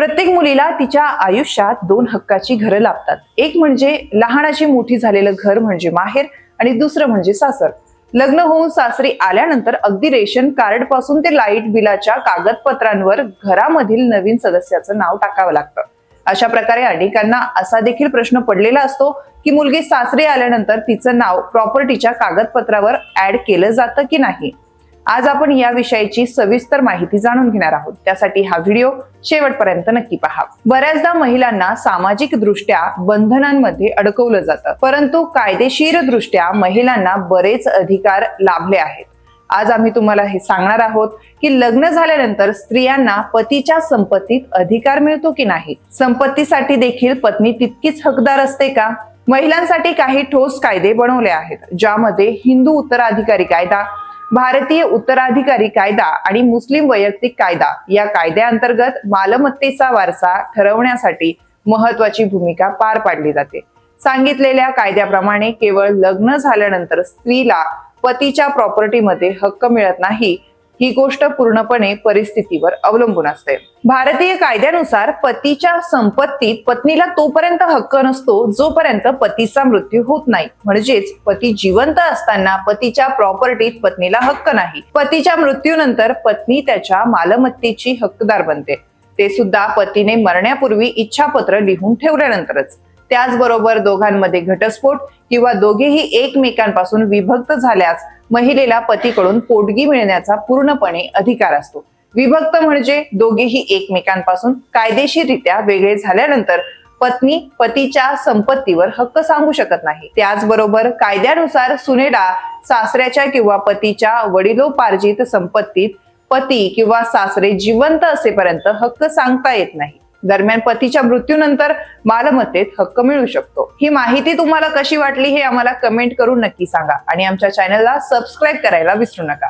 प्रत्येक मुलीला तिच्या आयुष्यात दोन हक्काची घरं लाभतात. एक म्हणजे लहानाची मोठी झालेलं घर म्हणजे माहेर आणि दुसरं म्हणजे सासर. लग्न होऊन सासरी आल्यानंतर अगदी रेशन कार्डपासून ते लाइट बिलाच्या कागदपत्रांवर घरामधील नवीन सदस्याचं नाव टाकावं लागतं. अशा प्रकारे अनेकांना असा देखील प्रश्न पडलेला असतो की मुलगी सासरी आल्यानंतर तिचं नाव प्रॉपर्टीच्या कागदपत्रावर ऍड केलं जातं की नाही? आज आपण या विषयाची सविस्तर माहिती जाणून घेणार आहोत. त्यासाठी हा व्हिडिओ शेवटपर्यंत नक्की पहा. बऱ्याचदा महिलांना सामाजिक दृष्ट्या बंधनांमध्ये अडकवलं जातं. परंतु कायदेशीर दृष्ट्या महिलांना बरेच अधिकार लाभले आहेत. आज आम्ही तुम्हाला हे सांगणार आहोत की लग्न झाल्यानंतर स्त्रियांना पतीच्या संपत्तीत अधिकार मिळतो की नाही? संपत्तीसाठी देखील पत्नी तितकीच हकदार असते का? महिलांसाठी काही ठोस कायदे बनवले आहेत ज्यामध्ये हिंदू उत्तराधिकारी कायदा भारतीय उत्तराधिकारी कायदा आणि मुस्लिम वैयक्तिक कायदा या कायद्याअंतर्गत मालमत्तेचा वारसा ठरवण्यासाठी महत्वाची भूमिका पार पाडली जाते. सांगितलेल्या कायद्याप्रमाणे केवळ लग्न झाल्यानंतर स्त्रीला पतीच्या प्रॉपर्टीमध्ये हक्क मिळत नाही ही गोष्ट पूर्णपणे परिस्थितीवर अवलंबून असते. भारतीय कायद्यानुसार पतीच्या संपत्तीत पत्नीला तोपर्यंत हक्क नसतो जोपर्यंत पतीचा मृत्यू होत नाही. म्हणजेच पती जिवंत असताना पतीच्या प्रॉपर्टीत पत्नीला हक्क नाही. पतीच्या मृत्यूनंतर पत्नी त्याच्या मालमत्तेची हक्कदार बनते. ते सुद्धा पतीने मरण्यापूर्वी इच्छापत्र लिहून ठेवल्यानंतरच. त्याचबरोबर दोघांमध्ये घटस्फोट किंवा दोघेही एकमेकांपासून विभक्त झाल्यास महिलेला पतीकडून पोटगी मिळण्याचा पूर्णपणे अधिकार असतो. विभक्त म्हणजे दोघेही एकमेकांपासून कायदेशीररित्या वेगळे झाल्यानंतर पत्नी पतीच्या संपत्तीवर हक्क सांगू शकत नाही. त्याचबरोबर कायद्यानुसार सुनेला सासऱ्याच्या किंवा पतीच्या वडिलोपार्जित संपत्तीत पती किंवा सासरे जिवंत असेपर्यंत हक्क सांगता येत नाही. दरम्यान पतीच्या मृत्यूनंतर मालमत्तेत हक्क मिळू शकतो. ही माहिती तुम्हाला कशी वाटली हे आम्हाला कमेंट करून नक्की सांगा आणि आमच्या चॅनलला सबस्क्राईब करायला विसरू नका.